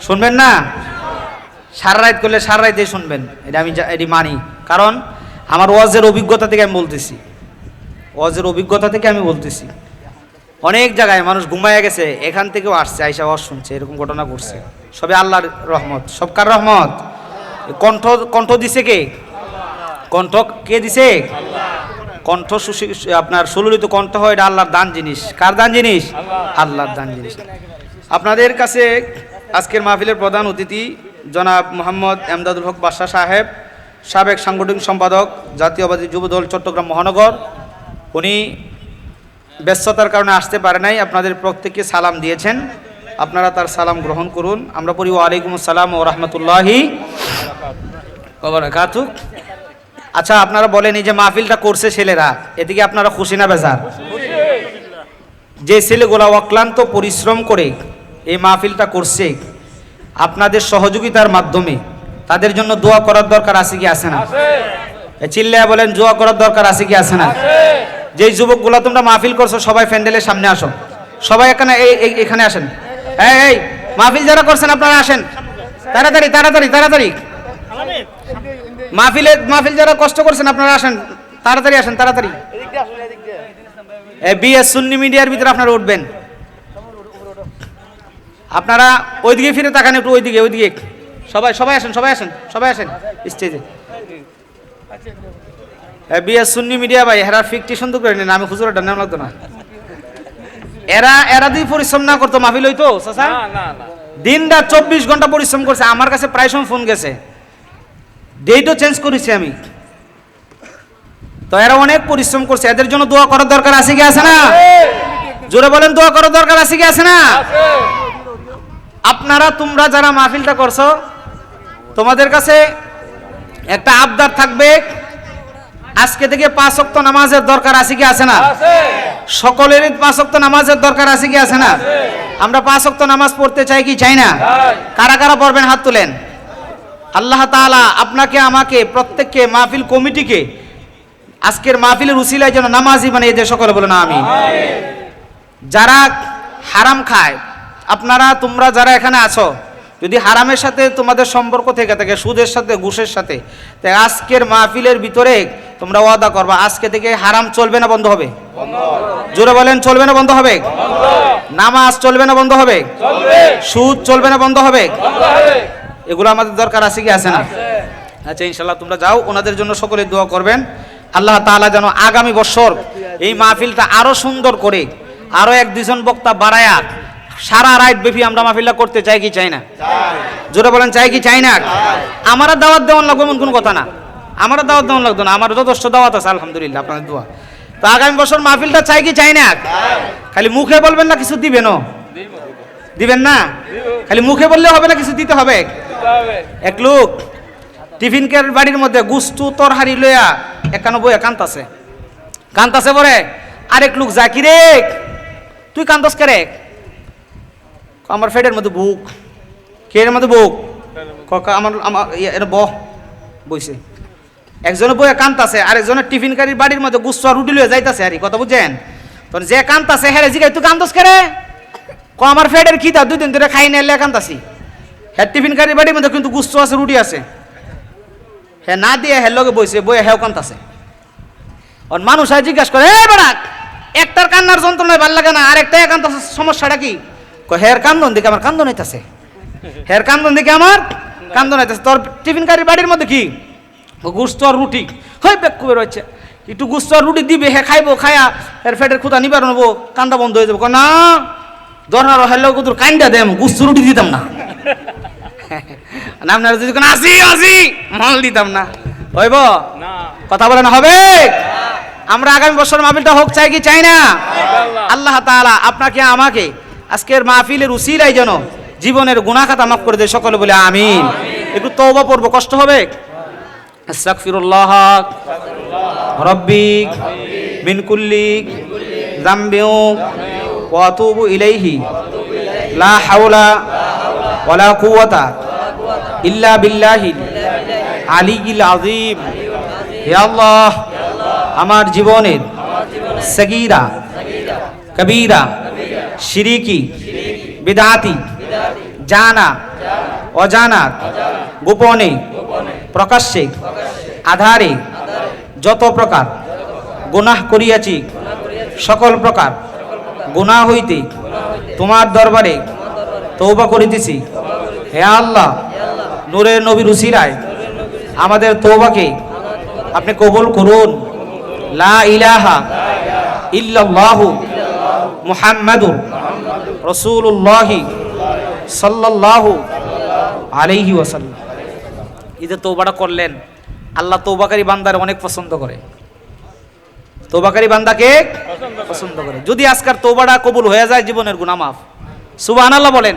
শুনবেন না? সারা রাত করলে সারা রাতে শুনবেন। এটা আমি এটি মানি। কারণ আমার ওয়াজের অভিজ্ঞতা থেকে আমি বলতেছি। ওয়াজের অভিজ্ঞতা থেকে আমি বলতেছি। অনেক জায়গায় মানুষ ঘুমাইয়া গেছে, এখান থেকেও আসছে, আইসা ওয়াজ শুনছে, এরকম ঘটনা ঘটছে। সবে আল্লাহর রহমত। সবকার রহমত? কণ্ঠ কণ্ঠ দিছে কে? কণ্ঠ কে দিছে? কণ্ঠ আপনার সুললিত কণ্ঠ হয় এটা আল্লাহর দান জিনিস। কার দান জিনিস? আল্লাহর দান জিনিস। আপনাদের কাছে আজকের মাহফিলের প্রধান অতিথি জনাব মোহাম্মদ এমদাদুল হক বাদশাহ সাহেব, সাবেক সাংগঠনিক সম্পাদক জাতীয়বাদী যুবদল চট্টগ্রাম মহানগর। উনি ব্যস্ততার কারণে আসতে পারে নাই, আপনাদের প্রত্যেককে সালাম দিয়েছেন। আপনারা তার সালাম গ্রহণ করুন। আমরা পড়ি, ওয়ালাইকুম আসসালাম ও রহমতুল্লাহি কাতু আচ্ছা আপনারা বলেন এই যে মাহফিলটা করছে ছেলেরা, এদিকে আপনারা খুশি না বেজার? যে ছেলেগুলা অক্লান্ত পরিশ্রম করে এই মাহফিলটা করছে আপনাদের সহযোগিতার মাধ্যমে। তাদের জন্য দোয়া করার দরকার আছে কি আছে না? চিল্লায় বলেন দোয়া করার দরকার আছে কি আছে না? যেই যুবকগুলা তোমরা মাহফিল করছ সবাই প্যান্ডেলের সামনে আসো। সবাই এখানে এই এই- এখানে আসেন। এই এই মাহফিল যারা করছেন আপনারা আসেন। তাড়াতাড়ি তাড়াতাড়ি তাড়াতাড়ি। মাহফিলে মাহফিল যারা কষ্ট করছেন আপনারা আসেন। তাড়াতাড়ি আসেন তাড়াতাড়ি। বিএস সুন্নি মিডিয়ার ভিতরে আপনারা উঠবেন। আপনারা ওইদিকে ফিরে তাকান একটু ওইদিকে ওইদিকে সবাই সবাই আসেন সবাই আসেন সবাই আসেন স্টেজে। বিএস সুন্নি মিডিয়া ভাই হেরা ফিকটি সুন্দর করে নিন আমি খুচরোটা নাম লাগতো না। এরা এরা দিয়ে পরিশ্রম না করতো মাহফিল হইতো চাচা? দিন রাত চব্বিশ ঘণ্টা পরিশ্রম করছে আমার কাছে প্রায় সময় ফোন গেছে। ডেটও চেঞ্জ করেছি আমি। তো এরা অনেক পরিশ্রম করছে এদের জন্য দোয়া করার দরকার আছে কি আছে না? জোরে বলেন দোয়া করার দরকার আছে কি আছে না? আপনারা তোমরা যারা মাহফিলটা করছ তোমাদের কাছে একটা আবদার থাকবে। আজকে থেকে পাঁচ অক্ত নামাজের দরকার আছে কি আছে না? সকলেরই পাঁচ অক্ত নামাজের দরকার আছে কি আছে না? আমরা পাঁচ অক্ত নামাজ পড়তে চাই কি চাই না? কারা কারা পড়বেন? হাত তুলেন। আল্লাহ তাআলা আপনাকে আমাকে প্রত্যেককে মাহফিল কমিটিকে আজকের মাহফিলের উসিলায় যেন নামাজি মানে এদের সকলে বলে না আমি যারা হারাম খায় আপনারা, তোমরা যারা এখানে আছো, যদি হারামের সাথে তোমাদের সম্পর্ক থেকে থাকে, সুদের সাথে, ঘুষের সাথে, তাই আজকের মাহফিলের ভিতরে তোমরা ওয়াদা করবা, আজকে থেকে হারাম চলবে না, বন্ধ হবে। জোরে বলেন, চলবে না, বন্ধ হবে? নামাজ চলবে না, বন্ধ হবে? সুদ চলবে না, বন্ধ হবে? এগুলো আমাদের দরকার আছে কি? আছে না? আচ্ছা ইনশাল্লাহ তোমরা যাও, ওনাদের জন্য সকলে দোয়া করবেন। আল্লাহ তাআলা যেন আগামী বছর এই মাহফিলটা আরও সুন্দর করে, আরও এক দুজন বক্তা বাড়ায়া সারা রাত ব্যাপী আমরা মাহফিলটা করতে চাই কি চাই না? জোরে বলেন চাই কি চাই না? আমারা দাওয়াত দেওয়ান লাগবে এমন কোনো কথা না। আমারা দাওয়াত দেওয়ান লাগতো না। আমার যথেষ্ট দাওয়াত আছে আলহামদুলিল্লাহ আপনাদের দোয়া। তো আগামী বছর মাহফিলটা চাই কি চাই না? খালি মুখে বলবেন না কিছু দিবেন দিবেন না? খালি মুখে বললে হবে না কিছু দিতে হবে? এক লোক টিফিন কেয়ার বাড়ির মধ্যে গুস্তু তরহারি লইয়া একানব্বই কান্তাছে কান্তাছে পরে? আরেক লোক জাকি রে তুই কান্তাস কে রে ক, আমার ফেডের মধ্যে বুক। কে এর মধ্যে বুক। ক, আমার আমার ইয়ে, এটা বহ। বইছে। একজনে বইয়া কান্তাছে আরেকজনের টিফিন কারির বাড়ির মধ্যে আর রুটি লইয়া যাইতাছে আরে কথা বুঝছেন? তখন যে কান্তাছে হ্যাঁ জিগাই তুই কান্তাস কে রে ক আমার ফেডের খিদা দুই দিন ধরে খাই না কান্তাছি। হ্যাঁ টিফিন কারির বাড়ির মধ্যে কিন্তু গুস্তু আছে রুটি আছে। হ্যাঁ না দিয়ে হ্যাঁ লগে বইছে বইয়ে হ্যাঁ কান্তাছে। আর মানুষ আর জিজ্ঞাসা করে এই বেড়াক একটার কান্নার যন্ত্রণায় ভালো লাগে না আর একটা একান্ত সমস্যাটা কি? হের কান্দন দেখে আমার কান্দন হইতাছে। হের কান্দন দেখে আমার কান্দন হইতাছে। তোর টিফিন কারির বাড়ির মধ্যে কি? গুস্ত আর রুটি। হই বেক করে রয়েছে একটু গুস্ত আর রুটি দিবে হে খাইবো খায়া এর ফেটের খুদা নিবার নেব কান্দা বন্ধ হয়ে যাব। না দরনার হেলো কুতুর কান্দা দেম গুস্ত রুটি দিতাম না। আপনারা যদি কোন আসি আসি মাল দিতাম না। হইব? কথা বলেন হবে? আমরা আগামী বছর মাহফিলটা হোক চাই কি চাই না? আল্লাহ তাআলা আপনাকে আমাকে আজকের মাহফিলের উসিলাই যেন জীবনের গুনাখাতা মাফ করে দেয় সকলে বলে আমিন। একটু তওবা পড়ব, কষ্ট হবে? আস্তাগফিরুল্লাহ। রব্বি মিন কুল্লি যামবিউ ওয়া আতুবু ইলাইহি। লা হাওলা ওয়ালা কুওয়াতা ইল্লা বিল্লাহিল আলিয়িল আযীম। হে আল্লাহ, আমার জীবনের সগীরা, কবীরা শিরিকি, বিদাতি, জানা, অজানা, গোপনে, প্রকাশ্যে, আধারে, যত প্রকার গুনাহ করিয়াছি, সকল প্রকার গুনাহ হইতে তোমার দরবারে তৌবা করিতেছি। হে আল্লাহ, নূরের নবী রুসিরায় আমাদের তৌবাকে আপনি কবুল করুন। লা ইলাহা ইল্লাল্লাহু মুহাম্মাদুর রসুল্লাহি সাল্লাল্লাহু আলাইহি ওয়াসাল্লাম। ঈদে তৌবাটা করলেন আল্লাহ তৌবাকারী বান্দার অনেক পছন্দ করে। তৌবাকারী বান্দাকে পছন্দ করে। যদি আজকার তৌবাটা কবুল হয়ে যায় জীবনের গুনাহ মাফ। সুবহান আল্লাহ বলেন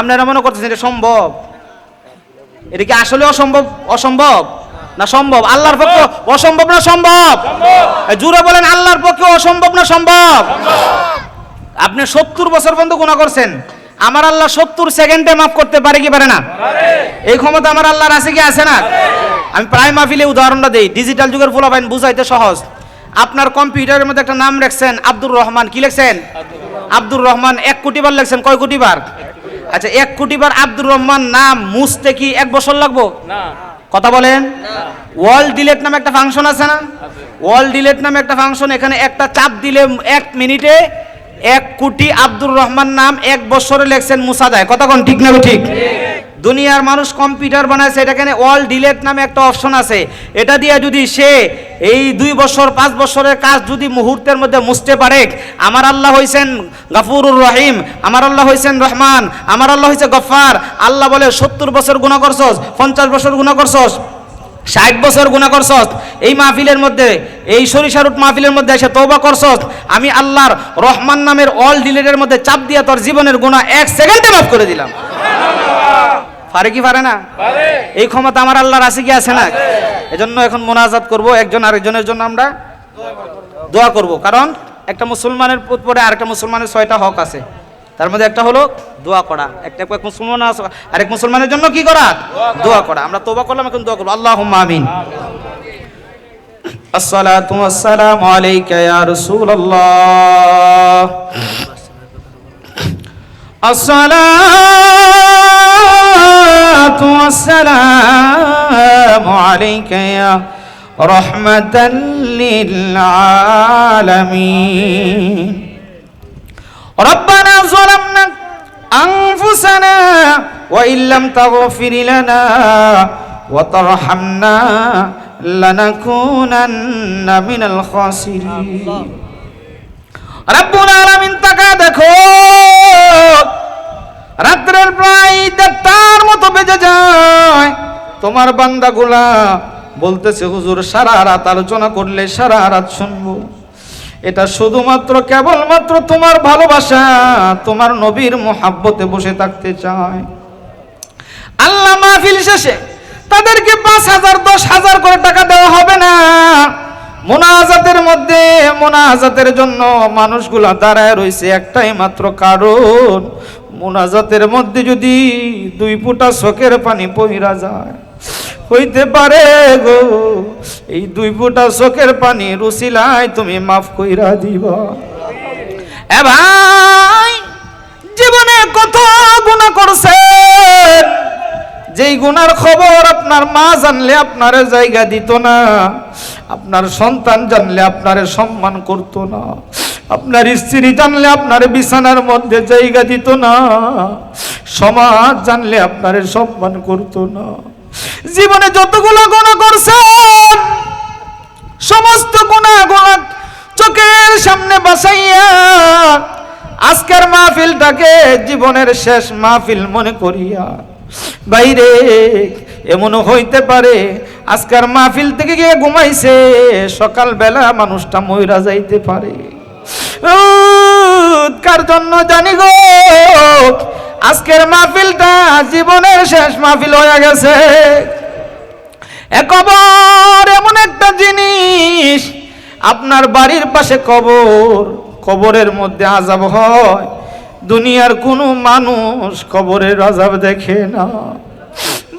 আপনারা মনে করতেছেন এটা সম্ভব? এটা কি আসলে অসম্ভব? অসম্ভব? না সম্ভব? আল্লাহর পক্ষে অসম্ভব না সম্ভব? জুড়ে বলেন আল্লাহর পক্ষে অসম্ভব না সম্ভব? আপনি সত্তর বছর পর্যন্ত গুণা করছেন। আমার আল্লাহ সত্তর সেকেন্ডে মাফ করতে পারে কি পারে না? এই ক্ষমতা আমার আল্লাহর আছে কি আছে না? আমি প্রায় মাহফিলে উদাহরণটা দিই। ডিজিটাল যুগের ফুল ফুলাবাইন বুঝাইতে সহজ। আপনার কম্পিউটারের মধ্যে একটা নাম রাখছেন আব্দুর রহমান। কি লিখছেন? আব্দুর রহমান। এক কোটি বার লিখছেন। কয় কোটি। বার আচ্ছা এক কোটি বার আব্দুর রহমান নাম মুছতে কি এক বছর লাগবো? না। কথা বলেন? ওয়ার্ল্ড ডিলেট নামে একটা ফাংশন আছে না? ওয়ার্ল্ড ডিলেট নামে একটা ফাংশন এখানে একটা চাপ দিলে এক মিনিটে এক কোটি আব্দুর রহমান নাম এক বছরে লেখছেন মুসা যায় কথা কোন, ঠিক না ঠিক? দুনিয়ার মানুষ কম্পিউটার বানাইছে এটা এখানে ওয়াল ডিলেট নামে একটা অপশন আছে। এটা দিয়ে যদি সে এই দুই বছর, পাঁচ বছরের কাজ যদি মুহূর্তের মধ্যে মুছতে পারে, আমার আল্লাহ হইছেন গাফুরুর রহিম, আমার আল্লাহ হইছেন রহমান, আমার আল্লাহ হইছে গফার, আল্লাহ বলে সত্তর বছর গুণা করছস, পঞ্চাশ বছর গুণা করছস, ষাট বছর গুণা করছস, এই মাহফিলের মধ্যে, এই সরিষারুট মাহফিলের মধ্যে এসে তৌবা করছস, আমি আল্লাহর রহমান নামের অল ডিলেটের মধ্যে চাপ দিয়া তোর জীবনের গুণা এক সেকেন্ডে মাফ করে দিলাম। পারে কি পারে না পারে এই ক্ষমতা আমার আল্লাহর আছে কি আছে না এজন্য এখন মোনাজাত করব একজন আরেকজনের জন্য আমরা দোয়া করব কারণ একটা মুসলমানের পরে আরেকটা মুসলমানের ছয়টা হক আছে তার মধ্যে একটা হলো দোয়া করা একটা এক মুসলমান আছে আরেক মুসলমানের জন্য কি করা দোয়া করা আমরা তোবা করলাম এখন দোয়া করবো আল্লাহ আমিন الصلاة والسلام عليك يا رسول الله الصلاة والسلام عليك يا رحمة للعالمين. ربنا ظلمنا أنفسنا وإن لم تغفر لنا وترحمنا لنكونن من الخاسرين. রব্বুল আলামিন তাকা দেখো। রাত্রের প্রায় দেড়টার মতো বেজে যায়। তোমার বান্দাগুলা বলতেছে, হুজুর, সারা রাত আলোচনা করলে সারা রাত শুনব। এটা শুধুমাত্র কেবলমাত্র তোমার ভালোবাসা, তোমার নবীর মোহাব্বতে বসে থাকতে চায়। আল্লাহ মাহফিল শেষে তাদেরকে পাঁচ হাজার, দশ হাজার করে টাকা দেওয়া হবে না মোনাজাতের মধ্যে মোনাজাতের জন্য মানুষগুলা দাঁড়ায় রয়েছে একটাই মাত্র কারণ, মোনাজাতের মধ্যে যদি দুই ফুটা চোখের পানি পহিরা যায়, হইতে পারে গো, এই দুই ফুটা চোখের পানি রুসিলায় তুমি মাফ কইরা দিবা। এ ভাই, জীবনে কত গুণা করছেন যেই গুনার খবর আপনার মা জানলে আপনার জায়গা দিত না, আপনার সন্তান জানলে আপনারে সম্মান করত না, আপনার স্ত্রী জানলে আপনার বিছানার মধ্যে জায়গা দিত না, সমাজ জানলে আপনারে সম্মান করত না। জীবনে যতগুলো গুণা করছেন, সমস্ত গুণা গুণা চোখের সামনে বাসাইয়া আজকের মাহফিলটাকে জীবনের শেষ মাহফিল মনে করিয়া বাইরে, এমনও হইতে পারে, আজকের মাহফিল থেকে গিয়ে ঘুমাইছে, সকালবেলা মানুষটা ময়রা যাইতে পারে। কার জন্য জানি গো? আজকের মাহফিলটা জীবনের শেষ মাহফিল হয়ে গেছে। এ কবর এমন একটা জিনিস, আপনার বাড়ির পাশে কবর, কবরের মধ্যে আজাব হয়। দুনিয়ার কোনো মানুষ কবরের আজাব দেখে না।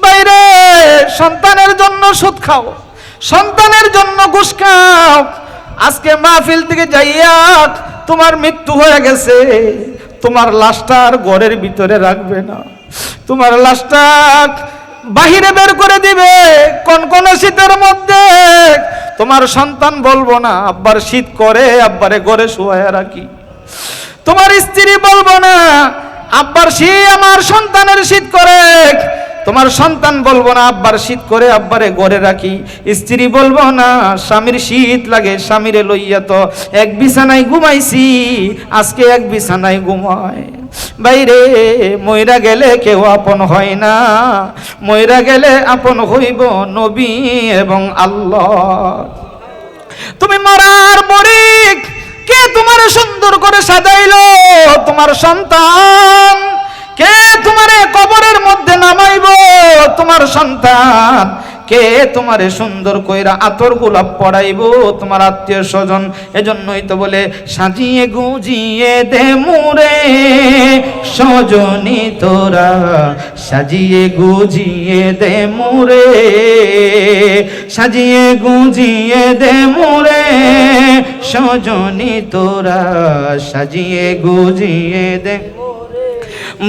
বাইরে, সন্তানের জন্য সুদ খাও, সন্তানের জন্য ঘুষ খাও। আজকে মাহফিল থেকে যাইয়া তোমার মৃত্যু হয়ে গেছে। তোমার লাশটা আর ঘরের ভিতরে রাখবে না। তোমার লাশটা বাহিরে বের করে দিবে কোন কোন শীতের মধ্যে। তোমার সন্তান বলব না, আব্বার শীত করে, আব্বারে ঘরে শুয়ায় রাখি। তোমার স্ত্রী বলব না, আব্বার সে আমার সন্তানের শীত করে। তোমার সন্তান বলব না, আব্বার শীত করে আব্বারে গড়ে রাখি। স্ত্রী বলব না, স্বামীর শীত লাগে, স্বামীরে লইয়া তো এক বিছানায় ঘুমাইছি, আজকে এক বিছানায় ঘুমায়। বাইরে ময়রা গেলে কেউ আপন হয় না ময়রা গেলে আপন হইব নবী এবং আল্লাহ। তুমি মরার মরিক কে তোমার সুন্দর করে সাজাইলো? তোমার সন্তান কে তোমারে কবরের মধ্যে নামাইব? তোমার সন্তান কে তোমারে সুন্দর কইরা আতর গোলাপ পড়াইব তোমার আত্মীয় স্বজন এজন্যই তো বলে, সাজিয়ে গুজিয়ে দে মুরে। সজনী তোরা, সাজিয়ে গুজিয়ে দে মুরে। সাজিয়ে গুজিয়ে দে মুরে। সজনী তোরা সাজিয়ে গুজিয়ে দে।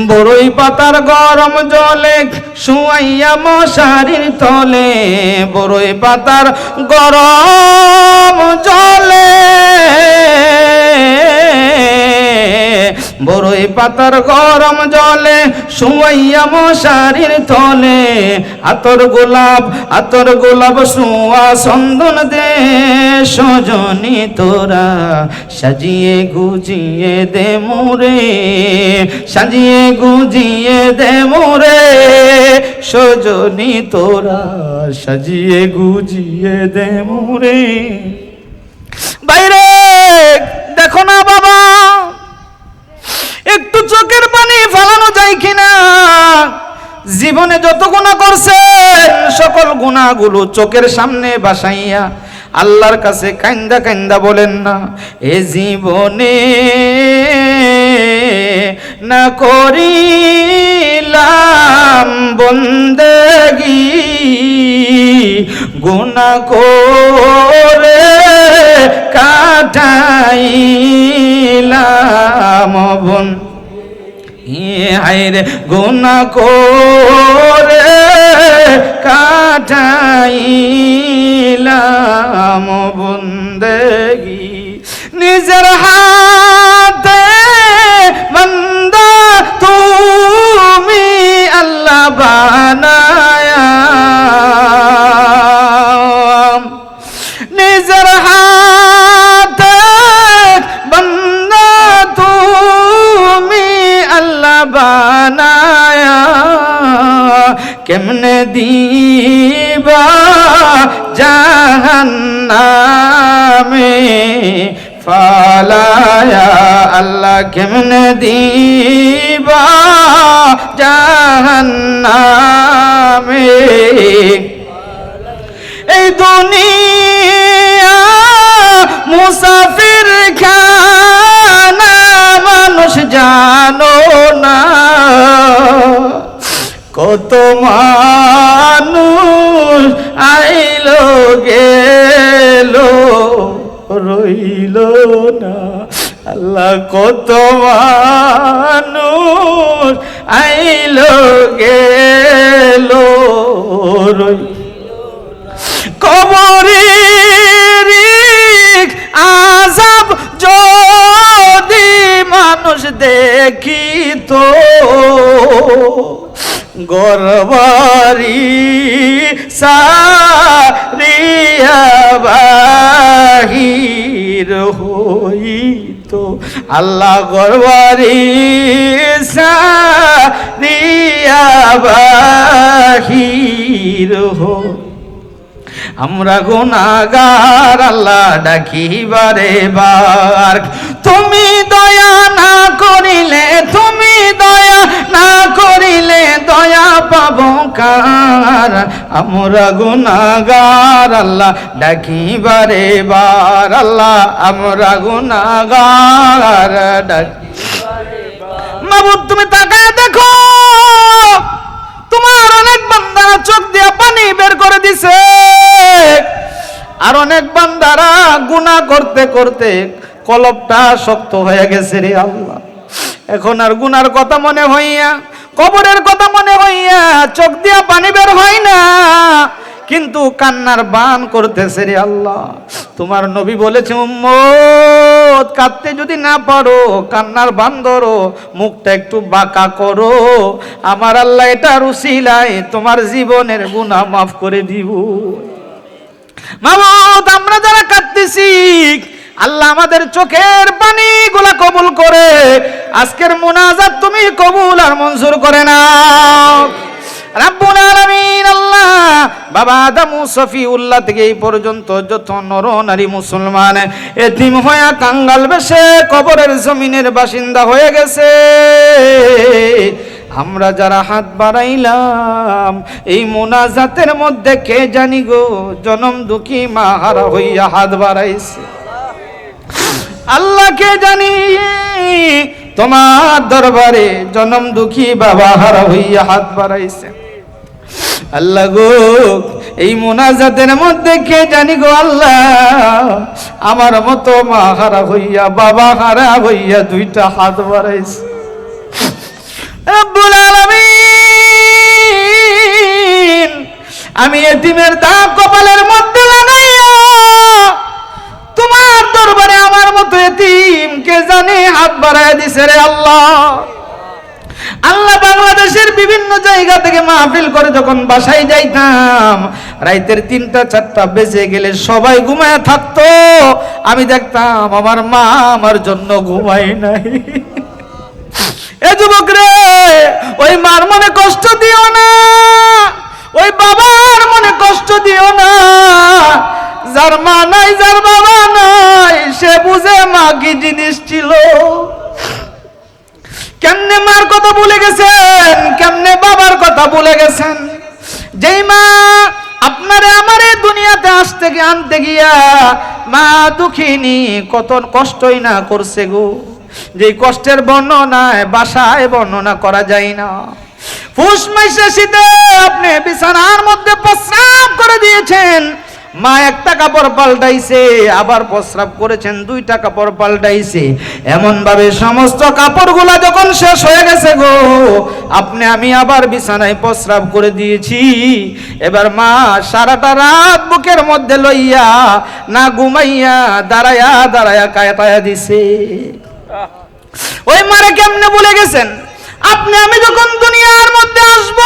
বড়ই পাতার গরম জলে শুয়াইয়া মশারির তলে বড়ই পাতার গরম জলে বড়ই পাতার গরম জলে শুয়াইয়া মশারির তলে। আতর গোলাপ আতর গোলাপ শুয়া চন্দন দে সজনী তোরা। সাজিয়ে গুজিয়ে দে মোরে, সাজিয়ে গুজিয়ে দে মোরে সজনী তোরা। সাজিয়ে গুজিয়ে দে মোরে। বাইরে জীবনে যত গুণা করছেন সকল গুণাগুলো চোখের সামনে বাসাইয়া আল্লাহর কাছে কান্দা কান্দা বলেন না, এ জীবনে না করিলাম বন্দেগি গুণা করে কাটাইলাম বন হাইরে গুণা করে কাটাইলাম বন্দেগি। নিজের হাতে বন্দা তুমি আল্লাহ বানায়া কেমনে দিবা জাহান্নামে? ফালায়া আল্লাহ কেমনে দিবা জাহান্নামে? এই দুনিয়া মুসাফির খানা মানুষ জানো না। কত মানুষ আইল, গেল, রইল না। আল্লাহ, কত মানুষ আইলো, গেল, রইল। কবরের আজাব যদি মানুষ দেখিত গরবারি সারিয়া বাহির তো আল্লাহ গরবারি সারিয়া বাহির হইত। আমরা গুনাগার আল্লাহ ডাকি বারে। তুমি দয়া না করিলে, তুমি দয়া না করিলে দয়া পাব কার? আমরা গুনাগার আল্লাহ ডাকি বারে। বার আল্লাহ, আমরা গুনাগার ডাকি মাবুদ, তুমি তাকায় দেখো। তোমার অনেক বান্দারা চোখ দিয়া পানি বের করে দিছে। আর অনেক বান্দারা গুনাহ করতে করতে কলবটা শক্ত হয়ে গেছে রে আল্লাহ। এখন আর গুনার কথা মনে হইয়া, কবরের কথা মনে হইয়া চোখ দিয়া পানি বের হয় না, কিন্তু কান্নার বান করতেছে রে আল্লাহ। তোমার নবী বলেছে, উম্মত, কাঁদতে যদি না পারো, কান্নার বান ধরো, মুখটা একটু বাঁকা করো। আমার আল্লাহ এটা রুসিলায় তোমার জীবনের গুনাহ মাফ করে দিব। মামুদ আমরা যারা কাঁদতেছি, আল্লাহ আমাদের চোখের পানি গুলা কবুল করে। আজকের মুনাজাত তুমি কবুল আর মঞ্জুর করে নাও। রাব্বুল আলামিন, আল্লাহ বাবা আদামু সফিউল্লাহ থেকে এই পর্যন্ত যত নর নারী মুসলমান এতিম হয়ে কাঙ্গাল বেশে কবরের জমিনের বাসিন্দা হয়ে গেছে। আমরা যারা হাত বাড়াইলাম, এই মোনাজাতের মধ্যে কে জানি গো জনম দুঃখী মা হারা হইয়া হাত বাড়াইছে। আল্লাহকে জানি তোমার দরবারে জনম দুঃখী বাবা হারা হইয়া হাত বাড়াইছে। আল্লাহ গো, এই মোনাজাতের মধ্যে কে জানি গো আল্লাহ আমার মতো মা হারা হইয়া বাবা হারা হইয়া দুইটা হাত বাড়াইছে। রব্বুল আলামিন। আমি এতিমের দাগ কপালের মধ্যে লাগাইয়া তোমার দরবারে আমার মতো এতিম কে জানে হাত বাড়ায় দিছে রে আল্লাহ। আল্লাহ বাংলাদেশের বিভিন্ন জায়গা থেকে মাহফিল করে যখন বাসায় যাইতাম, রাইতের তিনটা, চারটা বেজে গেলে সবাই ঘুমায় থাকতো। আমি দেখতাম আমার মা আমার জন্য ঘুমাই নাই। এ যুবক রে, ওই মার মনে কষ্ট দিও না, ওই বাবার মনে কষ্ট দিও না। যার মা নাই, যার বাবা নাই, সে বুঝে মা কি জিনিস ছিল। কেমনে মার কথা ভুলে গেছেন, কেমনে বাবার কথা ভুলে গেছেন? যেই মা আপনারে, আমার দুনিয়াতে আসতে আনতে গিয়া, মা দুঃখিনী কত কষ্টই না করছে গো। যে কষ্টের বর্ণনায়, বাসায় বর্ণনা করা যায় না। ফুস মাইসে শীতে আপনি বিছানার মধ্যে প্রস্রাব করে দিয়েছেন। মা একটা কাপড় পাল্টাইছে, আবার প্রস্রাব করেছেন, দুইটা কাপড় পাল্টাইছে। এমন ভাবে সমস্ত কাপড়গুলা যখন শেষ হয়ে গেছে গো, আপনি, আমি আবার বিছানায় প্রস্রাব করে দিয়েছি। এবার মা সারাটা রাত বুকের মধ্যে লইয়া, না ঘুমাইয়া, দাঁড়ায়া দাঁড়ায়া কায়তায়া দিছে। ওই মারে কেমনে বলে গেছেন? আপনি, আমি যখন দুনিয়ার মধ্যে আসব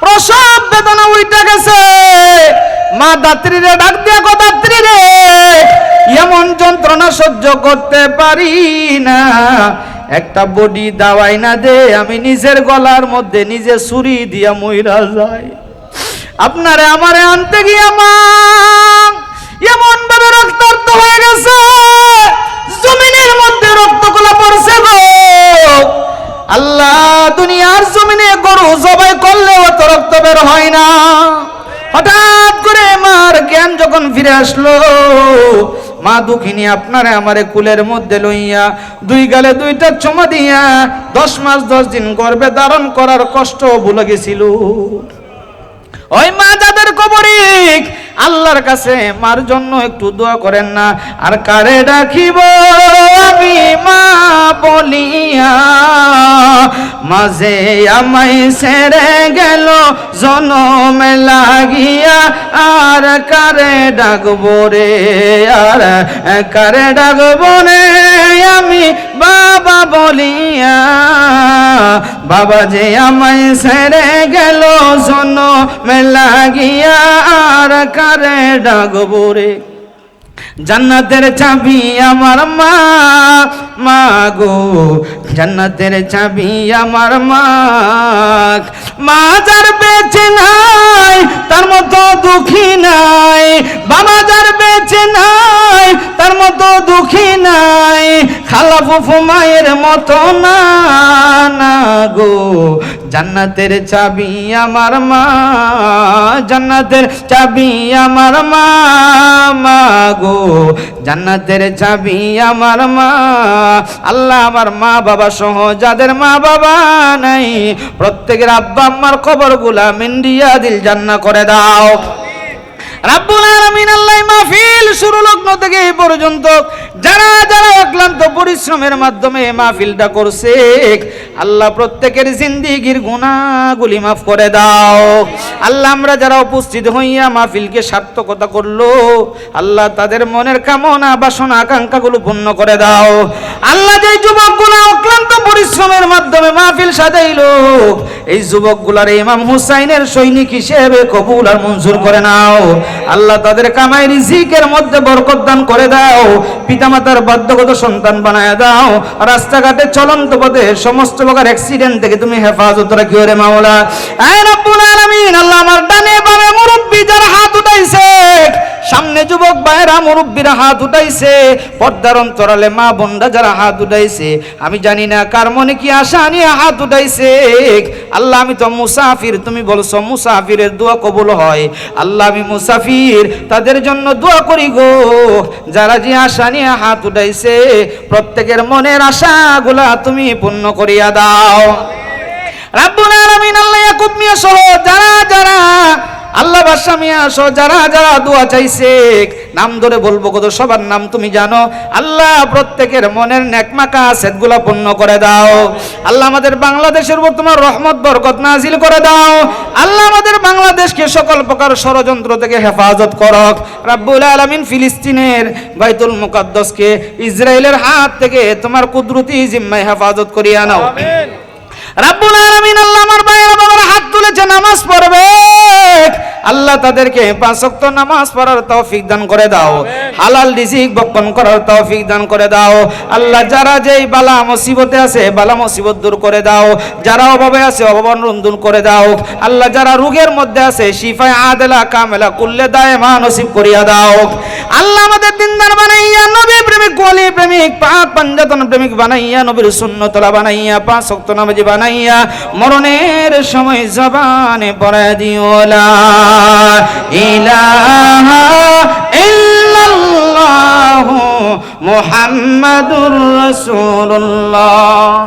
প্রসব বেদনা উইটা গেছে। মা দাত্রী রে, ডাক দিয়া, গো দাত্রী রে, এমন যন্ত্রণা সহ্য করতে পারি না। একটা বডি দাওয়াই না দে, আমি নিজের গলার মধ্যে নিজে ছুরি দিয়া মইরা যাই। আপনারে আমারে আনতে গিয়া মা দুনিয়ার জমিনে গরু জবাই করলে অত রক্ত বের হয় না। হঠাৎ করে মার জ্ঞান যখন ফিরে আসলো, মা দুঃখিনী আপনারে আমারে কুলের মধ্যে লইয়া দুই গালে দুইটা চমা দিয়া দশ মাস দশ দিন গর্ভে ধারণ করার কষ্ট ভুলে গেছিল। ওই মা যাদের কবরিক, আল্লাহর কাছে মার জন্য একটু দোয়া করেন না, আর কারে ডাকিব? আমি মা বলিয়া মাঝে আমায় সেরে গেল, জনমে লাগিয়া আর কারে ডাকবো রে? আর কারে ডাকবো রে? আমি বাবা বলিয়া বাবা যে আমায় সেরে গেল জন মেলা গিয়া আর কারে ডাকবো রে? জান্নাতের চাবি আমার মা মা গো। জান্নাতের চাবি আমার মা। মা যার বেঁচে নাই, তার মতো দুঃখী নাই। বাবা যার বেঁচে নাই, তার মতো দুঃখী নাই। খালা ফুফু মায়ের মতো না না গো। জান্নাতের চাবি আমার মা, জান্নাতের চাবি আমার মা মা গো। জান্নাতের চাবি আমার মা, আল্লাহ আমার মা বাবা সহ যাদের মা বাবা নাই, প্রত্যেকের আব্বা আম্মার খবরগুলা মিন্ডিয়া দিল জান্না করে দাও। রাব্বুল আলামিন আল্লাহ মাহফিল শুরু লগ্ন থেকে এই পর্যন্ত যারা যারা অক্লান্ত পরিশ্রমের মাধ্যমে মাহফিলটা করছে, আল্লাহ প্রত্যেকের জিন্দিগির গুনাহগুলি মাফ করে দাও। আল্লাহ, আমরা যারা উপস্থিত হইয়া মাহফিলকে সার্থকতা করল, আল্লাহ তাদের মনের কামনা, বাসনা, আকাঙ্ক্ষাগুলো পূর্ণ করে দাও। আল্লাহ যে যুবকগুলা অক্লান্ত পরিশ্রমের মাধ্যমে মাহফিল সাজাইলো এই যুবকগুলার ইমাম হুসাইনের সৈনিক হিসেবে কবুল আর মঞ্জুর করে নাও। আল্লাহ তাদের কামাই রিজিকের মধ্যে বরকত দান করে দাও। পিতামাতার বাধ্যগত সন্তান বানায় দাও। রাস্তাঘাটে চলন্ত পথে সমস্ত প্রকার অ্যাক্সিডেন্ট থেকে তুমি হেফাজত রাখিও রে মাওলা। আয় রব্বুল আলামিন, আল্লাহ আমার ডানে বামে মুরব্বি যারা হাত উঠাইছে, সামনে যুবক ভাইরা মুরব্বীরা হাত উঠাইছে, পর্দার অন্তরালে মা বোনরা যারা হাত উঠাইছে, আমি জানি না কার মনে কি আশা নিয়ে হাত উঠাইছে। আল্লাহ আমি তো মুসাফির। তুমি বলছো মুসাফিরের দোয়া কবুল হয়? আল্লাহ আমি মুসাফির। তাদের জন্য দোয়া করি গো। যারা যে আশা নিয়ে হাত উঠাইছে প্রত্যেকের মনের আশাগুলা তুমি পূর্ণ করিয়া দাও। রাব্বুল আলামিন আল্লাহ ইয়াকুব মিয়া সহ যারা যারা আল্লাহ মিয়া সহ যারা যারা দোয়া চাইছে নাম ধরে বলব কত সবার নাম তুমি জানো। আল্লাহ প্রত্যেকের মনের নেকমাকা সেটগুলা পূর্ণ করে দাও। আল্লাহ আমাদের বাংলাদেশের উপর তোমার রহমত বরকত নাজিল করে দাও। আল্লাহ আমাদের বাংলাদেশকে সকল প্রকার ষড়যন্ত্র থেকে হেফাজত করক। রাব্বুল আলামিন ফিলিস্তিনের বাইতুল মুকাদ্দাসকে ইসরায়েলের হাত থেকে তোমার কুদরতি জিম্মায় হেফাজত করিয়া নাও। রাব্বুল আলামিন আল্লাহ আমার ভাইয়েরা বাবার হাত তুলেছে নামাজ পড়বে। আল্লাহ তাদেরকে পাঁচ ওয়াক্ত নামাজ পড়ার তৌফিক দান করে দাও। হালাল রিজিক বপন করার তৌফিক দান করে দাও। আল্লাহ যারা যেই বালা মুসিবতে আছে বালা মুসিবত দূর করে দাও। যারা অভাবে আছে অভাব দূর করে দাও। আল্লাহ যারা রোগের মধ্যে আছে শিফায় আদেলা কামেলা কুল্লে দায়মা নসিব করিয়া দাও। আল্লাহ আমাদের দিনদার বানাইয়া, নবী প্রেমিক ওলি প্রেমিক, পাক পাঞ্জাতন প্রেমিক বানাইয়া, নবীর সুন্নতলা বানাইয়া, পাঁচ শক্ত নামাজি বানাইয়া, মরণের সময় জবানে পড়া দিও লা ইলাহা ইল্লাল্লাহু মুহাম্মাদুর রাসূলুল্লাহ।